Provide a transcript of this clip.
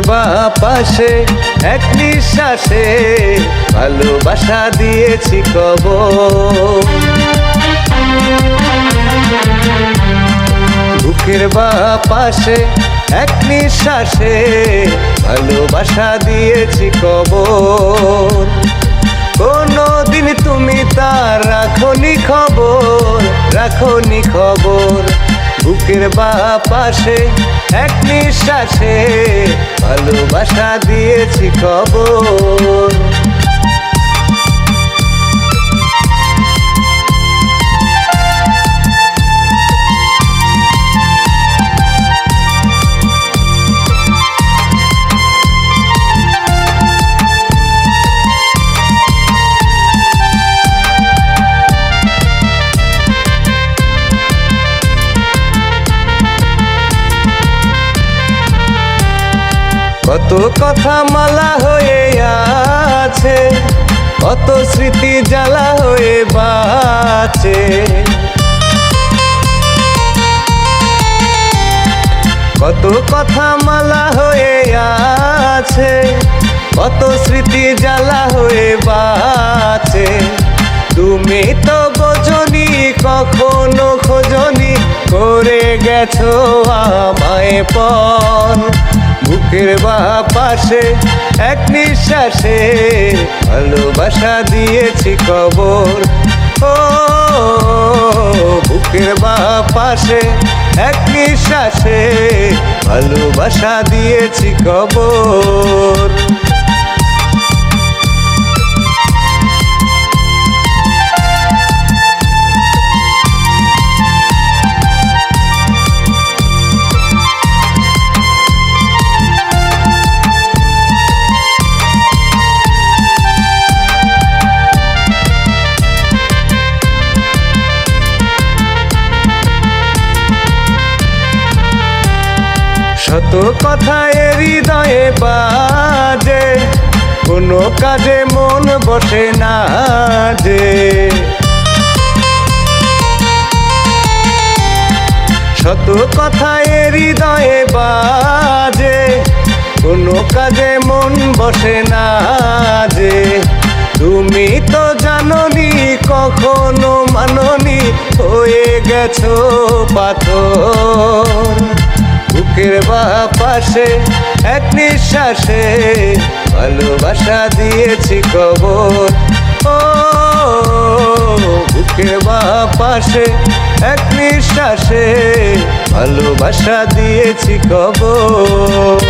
বা পাশে এক নিঃশ্বাসে ভালোবাসা দিয়েছি কব বুকের বা পাশে এক নিঃশ্বাসে ভালোবাসা দিয়েছি কবর। কোনো দিন তুমি তার রাখনি খবর রাখনি খবর। বুকের বা পাশে এক নিঃশ্বাসে ভালোবাসা দিয়েছি খবর কত কথা মালা হয়ে আছে, কত স্মৃতি জ্বালা হয়ে বাঁচে। কত কথা মালা হয়ে আছে, কত স্মৃতি জ্বালা হয়ে বাঁচে। তুমি তো বোঝনি, কখনো খোঁজনি, করে গেছো আমায় পর। বুকের বা পাশে এক নিঃশ্বাসে ভালোবাসা দিয়েছি কবর। ও, বুকের পাশে এক নিঃশ্বাসে ভালোবাসা দিয়েছি কবর। শত কথা হৃদয়ে বাজে। কোনো কাজে মন বসে না যে। শত কথা হৃদয়ে বাজে। কোনো কাজে মন বসে না যে। তুমি তো জাননি, কখনো মাননি, হয়ে গেছো পাথর। বুকের বা পাশে এক নিঃশ্বাসে ভালোবাসা দিয়েছি কবর। ও বুকের বা পাশে এক নিঃশ্বাসে ভালোবাসা দিয়েছি কবর।